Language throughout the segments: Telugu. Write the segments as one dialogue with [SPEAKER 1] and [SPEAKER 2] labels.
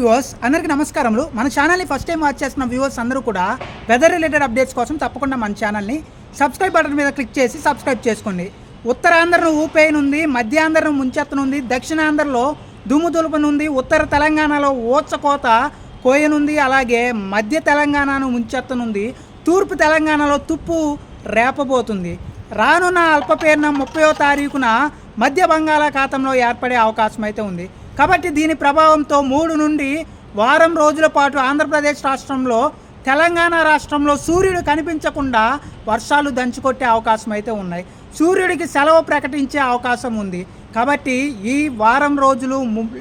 [SPEAKER 1] వ్యూవర్స్ అందరికీ నమస్కారములు. మన ఛానల్ని ఫస్ట్ టైం వాచ్ చేస్తున్న వ్యూవర్స్ అందరూ కూడా వెదర్ రిలేటెడ్ అప్డేట్స్ కోసం తప్పకుండా మన ఛానల్ని సబ్స్క్రైబ్ బటన్ మీద క్లిక్ చేసి సబ్స్క్రైబ్ చేసుకోండి. ఉత్తరాంధ్రను ఊపేయనుంది మధ్యాంధ్రను ముంచెత్తనుంది దక్షిణాంధ్రలో దుమ్ము దులుపనుంది ఉత్తర తెలంగాణలో ఓచకోత కోయనుంది అలాగే మధ్య తెలంగాణను ముంచెత్తనుంది తూర్పు తెలంగాణలో తుప్పు రేపబోతుంది. రానున్న అల్పపీడనం ముప్పయో తారీఖున మధ్య బంగాళాఖాతంలో ఏర్పడే అవకాశం అయితే ఉంది. కాబట్టి దీని ప్రభావంతో మూడు నుండి వారం రోజుల పాటు ఆంధ్రప్రదేశ్ రాష్ట్రంలో తెలంగాణ రాష్ట్రంలో సూర్యుడు కనిపించకుండా వర్షాలు దంచుకొట్టే అవకాశం అయితే ఉన్నాయి. సూర్యుడికి సెలవు ప్రకటించే అవకాశం ఉంది. కాబట్టి ఈ వారం రోజులు ము-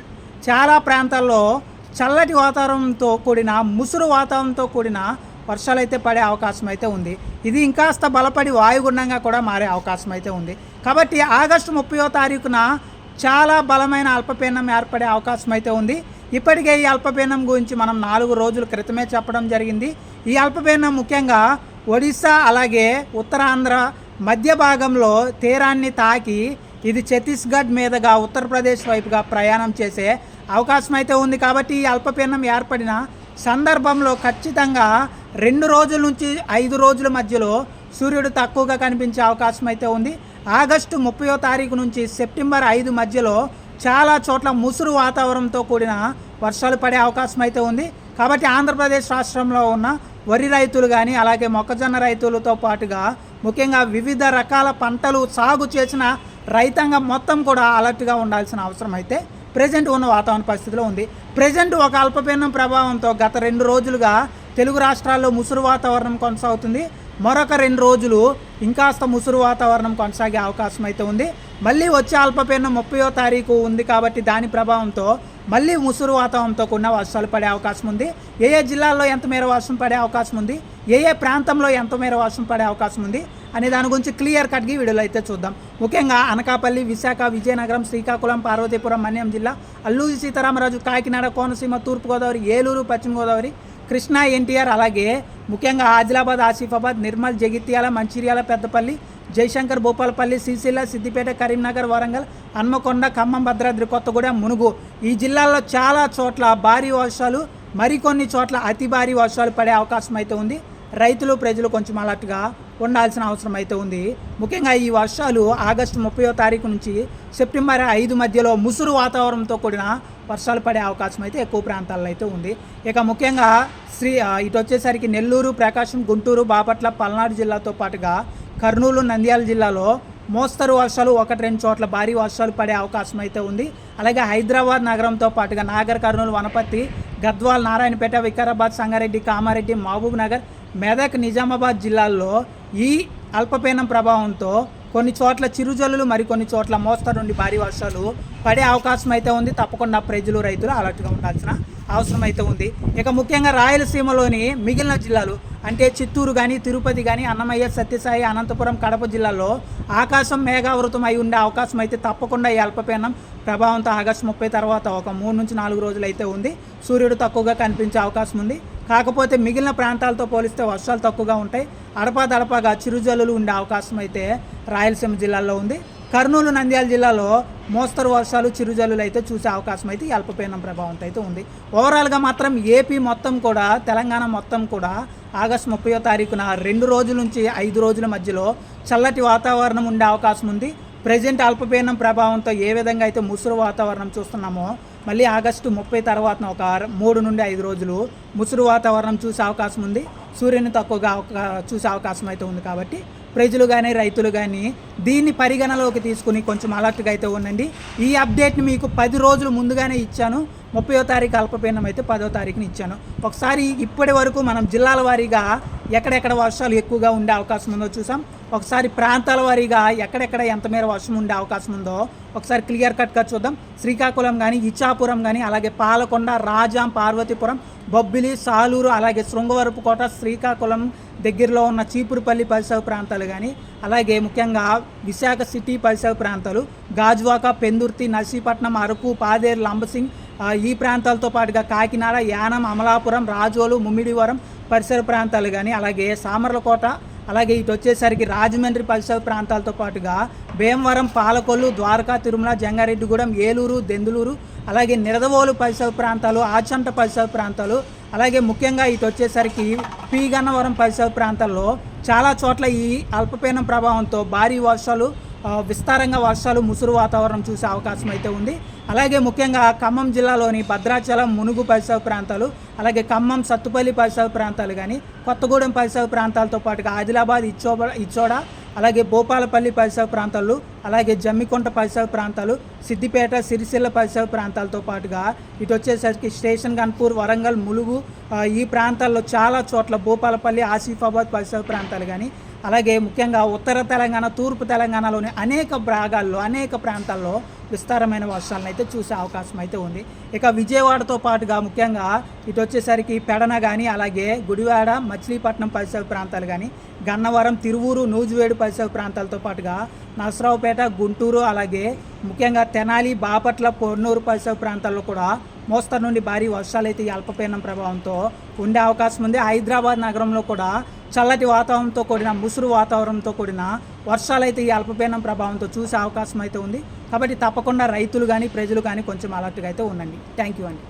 [SPEAKER 1] చాలా ప్రాంతాల్లో చల్లటి వాతావరణంతో కూడిన ముసురు వాతావరణంతో కూడిన వర్షాలు అయితే పడే అవకాశం అయితే ఉంది. ఇది ఇంకాస్త బలపడి వాయుగుండంగా కూడా మారే అవకాశం అయితే ఉంది. కాబట్టి ఆగస్టు ముప్పయో తారీఖున చాలా బలమైన అల్పపీడనం ఏర్పడే అవకాశం అయితే ఉంది. ఇప్పటికే ఈ అల్పపీడనం గురించి మనం నాలుగు రోజుల క్రితమే చెప్పడం జరిగింది. ఈ అల్పపీడనం ముఖ్యంగా ఒడిశా అలాగే ఉత్తరాంధ్ర మధ్య భాగంలో తీరాన్ని తాకి ఇది ఛత్తీస్గఢ్ మీదుగా ఉత్తరప్రదేశ్ వైపుగా ప్రయాణం చేసే అవకాశం అయితే ఉంది. కాబట్టి ఈ అల్పపీడనం ఏర్పడిన సందర్భంలో ఖచ్చితంగా రెండు రోజుల నుంచి ఐదు రోజుల మధ్యలో సూర్యుడు తక్కువగా కనిపించే అవకాశం అయితే ఉంది. ఆగస్టు ముప్పయో తారీఖు నుంచి సెప్టెంబర్ ఐదు మధ్యలో చాలా చోట్ల ముసురు వాతావరణంతో కూడిన వర్షాలు పడే అవకాశం అయితే ఉంది. కాబట్టి ఆంధ్రప్రదేశ్ రాష్ట్రంలో ఉన్న వరి రైతులు కానీ అలాగే మొక్కజొన్న రైతులతో పాటుగా ముఖ్యంగా వివిధ రకాల పంటలు సాగు చేసిన రైతాంగం మొత్తం కూడా అలర్ట్గా ఉండాల్సిన అవసరం అయితే ప్రజెంట్ ఉన్న వాతావరణ పరిస్థితిలో ఉంది. ప్రజెంట్ ఒక అల్పపీడనం ప్రభావంతో గత రెండు రోజులుగా తెలుగు రాష్ట్రాల్లో ముసురు వాతావరణం కొనసాగుతుంది. మరొక రెండు రోజులు ఇంకాస్త ముసురు వాతావరణం కొనసాగే అవకాశం అయితే ఉంది. మళ్ళీ వచ్చే అల్పపీడనం ముప్పయో తారీఖు ఉంది కాబట్టి దాని ప్రభావంతో మళ్ళీ ముసురు వాతావరణంతో కూడిన వర్షాలు పడే అవకాశం ఉంది. ఏ ఏ జిల్లాల్లో ఎంత మేర వర్షం పడే అవకాశం ఉంది? ఏ ఏ ప్రాంతంలో ఎంత మేర వర్షం పడే అవకాశం ఉంది? అనే దాని గురించి క్లియర్ కట్గా వీడియోలో అయితే చూద్దాం. ముఖ్యంగా అనకాపల్లి విశాఖ విజయనగరం శ్రీకాకుళం పార్వతీపురం మన్యం జిల్లా అల్లూరి సీతారామరాజు కాకినాడ కోనసీమ తూర్పుగోదావరి ఏలూరు పశ్చిమ గోదావరి కృష్ణా ఎన్టీఆర్ అలాగే ముఖ్యంగా ఆదిలాబాద్ ఆసిఫాబాద్ నిర్మల్ జగిత్యాల మంచిర్యాల పెద్దపల్లి జయశంకర్ భూపాలపల్లి సిరిసిల్ల సిద్దిపేట కరీంనగర్ వరంగల్ హన్మకొండ ఖమ్మం భద్రాద్రి కొత్తగూడెం మునుగు. ఈ జిల్లాల్లో చాలా చోట్ల భారీ వర్షాలు మరికొన్ని చోట్ల అతి భారీ వర్షాలు పడే అవకాశం అయితే ఉంది. రైతులు ప్రజలు కొంచెం అలర్ట్గా ఉండాల్సిన అవసరం అయితే ఉంది. ముఖ్యంగా ఈ వర్షాలు ఆగస్టు ముప్పయో తారీఖు నుంచి సెప్టెంబర్ ఐదు మధ్యలో ముసురు వాతావరణంతో కూడిన వర్షాలు పడే అవకాశం అయితే ఎక్కువ ప్రాంతాల్లో అయితే ఉంది. ఇక ముఖ్యంగా శ్రీ ఇటు వచ్చేసరికి నెల్లూరు ప్రకాశం గుంటూరు బాపట్ల పల్నాడు జిల్లాతో పాటుగా కర్నూలు నంద్యాల జిల్లాలో మోస్తరు వర్షాలు ఒకటి రెండు చోట్ల భారీ వర్షాలు పడే అవకాశం అయితే ఉంది. అలాగే హైదరాబాద్ నగరంతో పాటుగా నాగర్ కర్నూలు వనపర్తి గద్వాల్ నారాయణపేట వికారాబాద్ సంగారెడ్డి కామారెడ్డి మహబూబ్ నగర్ మెదక్ నిజామాబాద్ జిల్లాల్లో ఈ అల్పపీనం ప్రభావంతో కొన్ని చోట్ల చిరుజల్లులు మరికొన్ని చోట్ల మోస్తరు నుండి భారీ వర్షాలు పడే అవకాశం అయితే ఉంది. తప్పకుండా ప్రజలు రైతులు అలర్ట్గా ఉండాల్సిన అవసరం అయితే ఉంది. ఇక ముఖ్యంగా రాయలసీమలోని మిగిలిన జిల్లాలు అంటే చిత్తూరు కానీ తిరుపతి కానీ అన్నమయ్య సత్యసాయి అనంతపురం కడప జిల్లాల్లో ఆకాశం మేఘావృతం అయి ఉండే అవకాశం అయితే తప్పకుండా ఈ అల్పపీడనం ప్రభావంతో ఆగస్టు ముప్పై తర్వాత ఒక మూడు నుంచి నాలుగు రోజులు అయితే ఉంది. సూర్యుడు తక్కువగా కనిపించే అవకాశం ఉంది. కాకపోతే మిగిలిన ప్రాంతాలతో పోలిస్తే వర్షాలు తక్కువగా ఉంటాయి. అడపాదడపాగా చిరుజల్లులు ఉండే అవకాశం అయితే రాయలసీమ జిల్లాలో ఉంది. కర్నూలు నంద్యాల జిల్లాలో మోస్తరు వర్షాలు చిరుజల్లులు అయితే చూసే అవకాశం అయితే అల్పపీడనం ప్రభావంతో అయితే ఉంది. ఓవరాల్గా మాత్రం ఏపీ మొత్తం కూడా తెలంగాణ మొత్తం కూడా ఆగస్టు ముప్పయో తారీఖున రెండు రోజుల నుంచి ఐదు రోజుల మధ్యలో చల్లటి వాతావరణం ఉండే అవకాశం ఉంది. ప్రజెంట్ అల్పపీడనం ప్రభావంతో ఏ విధంగా అయితే ముసురు వాతావరణం చూస్తున్నామో మళ్ళీ ఆగస్టు ముప్పై తర్వాత ఒక మూడు నుండి ఐదు రోజులు ముసురు వాతావరణం చూసే అవకాశం ఉంది. సూర్యుని తక్కువగా చూసే అవకాశం అయితే ఉంది కాబట్టి ప్రజలు కానీ రైతులు కానీ దీన్ని పరిగణలోకి తీసుకుని కొంచెం అలర్ట్గా అయితే ఉండండి. ఈ అప్డేట్ని మీకు పది రోజులు ముందుగానే ఇచ్చాను. ముప్పయో తారీఖు అల్పపీడనం అయితే పదో తారీఖుని ఇచ్చాను. ఒకసారి ఇప్పటి వరకు మనం జిల్లాల వారీగా ఎక్కడెక్కడ వర్షాలు ఎక్కువగా ఉండే అవకాశం ఉందో చూసాం. ఒకసారి ప్రాంతాల వారీగా ఎక్కడెక్కడ ఎంత మేర వర్షం ఉండే అవకాశం ఉందో ఒకసారి క్లియర్ కట్గా చూద్దాం. శ్రీకాకుళం కానీ ఇచ్చాపురం కానీ అలాగే పాలకొండ రాజాం పార్వతీపురం బొబ్బిలి సాలూరు అలాగే శృంగవరపుకోట శ్రీకాకుళం దగ్గరలో ఉన్న చీపురుపల్లి పరిసర ప్రాంతాలు కానీ అలాగే ముఖ్యంగా విశాఖ సిటీ పరిసర ప్రాంతాలు గాజువాక పెందుర్తి నర్సీపట్నం అరకు పాదేరు లంబసింగ్ ఈ ప్రాంతాలతో పాటుగా కాకినాడ యానం అమలాపురం రాజోలు ముమ్మిడివరం పరిసర ప్రాంతాలు కానీ అలాగే సామర్లకోట అలాగే ఇటు వచ్చేసరికి రాజమండ్రి పరిసర ప్రాంతాలతో పాటుగా భీమవరం పాలకొల్లు ద్వారకా తిరుమల జంగారెడ్డిగూడెం ఏలూరు దెందులూరు అలాగే నిరదవోలు పరిసర ప్రాంతాలు ఆచంట పరిసర ప్రాంతాలు అలాగే ముఖ్యంగా ఇటు వచ్చేసరికి పీగన్నవరం పరిసర ప్రాంతాల్లో చాలా చోట్ల ఈ అల్పపీడనం ప్రభావంతో భారీ వర్షాలు విస్తారంగా వర్షాలు ముసురు వాతావరణం చూసే అవకాశం అయితే ఉంది. అలాగే ముఖ్యంగా ఖమ్మం జిల్లాలోని భద్రాచలం మునుగు పరిసర ప్రాంతాలు అలాగే ఖమ్మం సత్తుపల్లి పరిసర ప్రాంతాలు కానీ కొత్తగూడెం పరిసర ప్రాంతాలతో పాటుగా ఆదిలాబాద్ ఇచ్చోబ ఇచ్చోడ అలాగే భూపాలపల్లి పరిసర ప్రాంతాలు అలాగే జమ్మికొంట పరిసర ప్రాంతాలు సిద్దిపేట సిరిసిల్ల పరిసర ప్రాంతాలతో పాటుగా ఇటు వచ్చేసరికి స్టేషన్ గన్పూర్ వరంగల్ ములుగు ఈ ప్రాంతాల్లో చాలా చోట్ల భూపాలపల్లి ఆసిఫాబాద్ పరిసర ప్రాంతాలు కానీ అలాగే ముఖ్యంగా ఉత్తర తెలంగాణ తూర్పు తెలంగాణలోని అనేక భాగాల్లో అనేక ప్రాంతాల్లో విస్తారమైన వర్షాలను అయితే చూసే అవకాశం అయితే ఉంది. ఇక విజయవాడతో పాటుగా ముఖ్యంగా ఇటు వచ్చేసరికి పెడన కానీ అలాగే గుడివాడ మచిలీపట్నం పరిసర ప్రాంతాలు కానీ గన్నవరం తిరువూరు నూజివేడు పరిసర ప్రాంతాలతో పాటుగా నరసరావుపేట గుంటూరు అలాగే ముఖ్యంగా తెనాలి బాపట్ల పొన్నూరు పరిసర ప్రాంతాల్లో కూడా మోస్తరు నుండి భారీ వర్షాలు అయితే ఈ అల్పపీడనం ప్రభావంతో ఉండే అవకాశం ఉంది. హైదరాబాద్ నగరంలో కూడా చల్లటి వాతావరణంతో కూడిన ముసురు వాతావరణంతో కూడిన వర్షాలైతే ఈ అల్పపీడనం ప్రభావంతో చూసే అవకాశం అయితే ఉంది. కాబట్టి తప్పకుండా రైతులు కానీ ప్రజలు కానీ కొంచెం అలర్ట్గా అయితే ఉండండి. థ్యాంక్ యూ అండి.